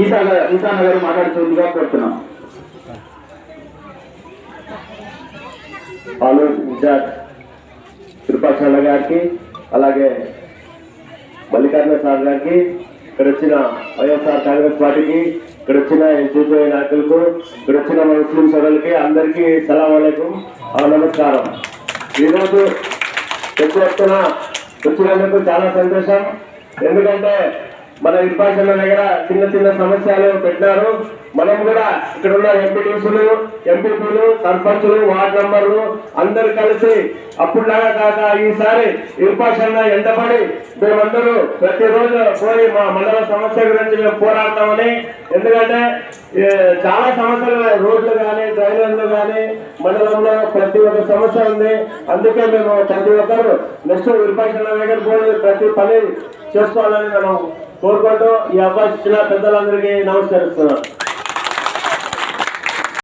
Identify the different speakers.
Speaker 1: ఈసా ఈసా నగర్ మాట్లాడుతుందిగా కోరుతున్నాం
Speaker 2: ఆలూరు ఇన్ఛార్జ్ కృపాచంద్ర గారికి అలాగే మల్లికార్జున సార్ గారికి ఇక్కడ వచ్చిన వైఎస్ఆర్ కాంగ్రెస్ పార్టీకి ఇక్కడ వచ్చిన ఎన్సీపీ నాయకులకు ఇక్కడ వచ్చిన ముస్లిం సోదరులకి అందరికీ సలాం అలైకుం. నమస్కారం. ఈరోజు పెద్ద ఎత్తున వచ్చినందుకు చాలా సంతోషం. ఎందుకంటే మన విభాషణ దగ్గర చిన్న చిన్న సమస్యలు పెట్టారు మనం కూడా ఇక్కడ ఉన్న ఎంపీటీసులు ఎంపీపీలు సర్పంచులు వార్డు మెంబర్లు అందరూ కలిసి అప్పుడులాగా కాక ఈసారి విభాషణ ఎంతపడి మేమందరూ ప్రతిరోజు పోయి మా మండల సమస్య గురించి మేము పోరాడతామని. ఎందుకంటే చాలా సమస్యలు రోడ్లు కానీ డ్రైనేజ్లు కానీ మండలంలో ప్రతి ఒక్క సమస్య ఉంది. అందుకే మేము ప్రతి ఒక్కరు నెక్స్ట్ విభాషణ దగ్గర పోయి ప్రతి పని చేసుకోవాలని మనం కోరుకుంటూ ఈ అవకాశం ఇచ్చిన పెద్దలందరికీ నమస్కరిస్తున్నాను.